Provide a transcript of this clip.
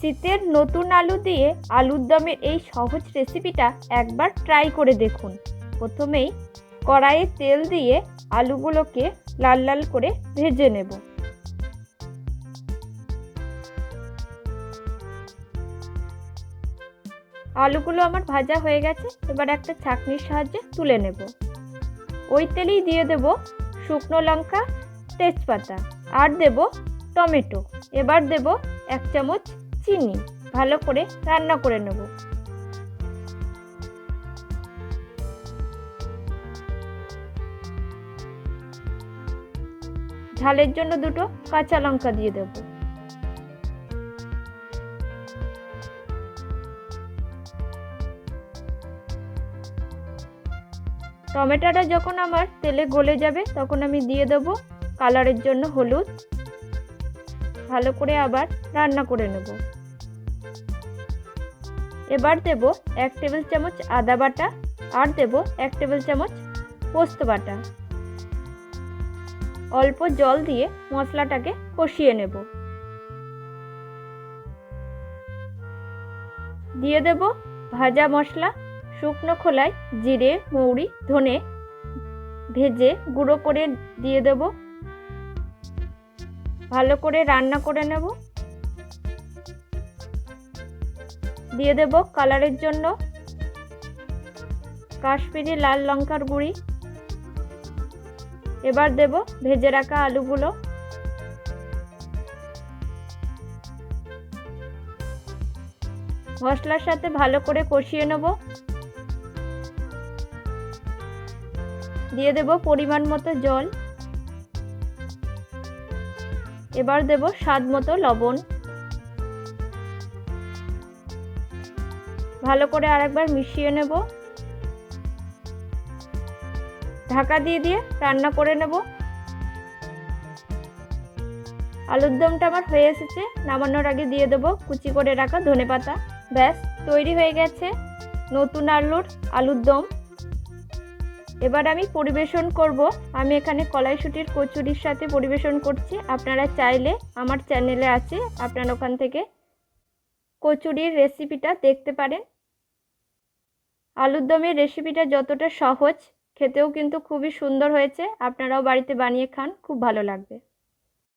শীতের নতুন আলু দিয়ে আলুর দমের এই সহজ রেসিপিটা একবার ট্রাই করে দেখুন। প্রথমেই কড়াইয়ে তেল দিয়ে আলুগুলোকে লাল লাল করে ভেজে নেব। আলুগুলো আমার ভাজা হয়ে গেছে, এবার একটা ছাঁকনির সাহায্যে তুলে নেব। ওই তেলেই দিয়ে দেব শুকনো লঙ্কা, তেজপাতা, আর দেব টমেটো। এবার দেব এক চামচ চিনি ভালো করে রান্না করে নেব। ঝালের জন্য দুটো কাঁচা লঙ্কা দিয়ে দেব। টমেটোটা যখন আমার তেলে গলে যাবে, তখন আমি দিয়ে দেব কালারের জন্য হলুদ ভালো করে আবার রান্না করে নেব। এবার দেব এক টেবিল চামচ আদা বাটা আর দেব এক টেবিল চামচ পোস্ত বাটা। অল্প জল দিয়ে মশলাটাকে কষিয়ে নেব। দিয়ে দেব ভাজা মশলা, শুকনো খোলায় জিরে, মৌরি, ধনে ভেজে গুঁড়ো করে দিয়ে দেব ভালো করে রান্না করে নেব। দিয়ে দেব কালারের জন্য কাশ্মীরি লাল লঙ্কার গুঁড়ি। এবার দেব ভেজে রাখা আলুগুলো। মশলার সাথে ভালো করে কষিয়ে নেব। দিয়ে দেব পরিমাণ মতো জল। এবার দেব স্বাদ মতো লবণ। ভালো করে আরেকবার মিশিয়ে নেব। ঢাকা দিয়ে দিয়ে রান্না করে নেব। আলুর দমটা আমার হয়ে এসেছে, নামানোর আগে দিয়ে দেব কুচি করে রাখা ধনে পাতা ব্যাস, তৈরি হয়ে গেছে নতুন আলুর আলুর দম। এবার আমি পরিবেশন করব। আমি এখানে কলাইশুটির কচুরির সাথে পরিবেশন করছি। আপনারা চাইলে আমার চ্যানেলে আছে, আপনারা ওখান থেকে কচুরির রেসিপিটা দেখতে পারেন। আলুর দমের রেসিপিটা যতটা সহজ, খেতেও কিন্তু খুবই সুন্দর হয়েছে। আপনারাও বাড়িতে বানিয়ে খান, খুব ভালো লাগবে।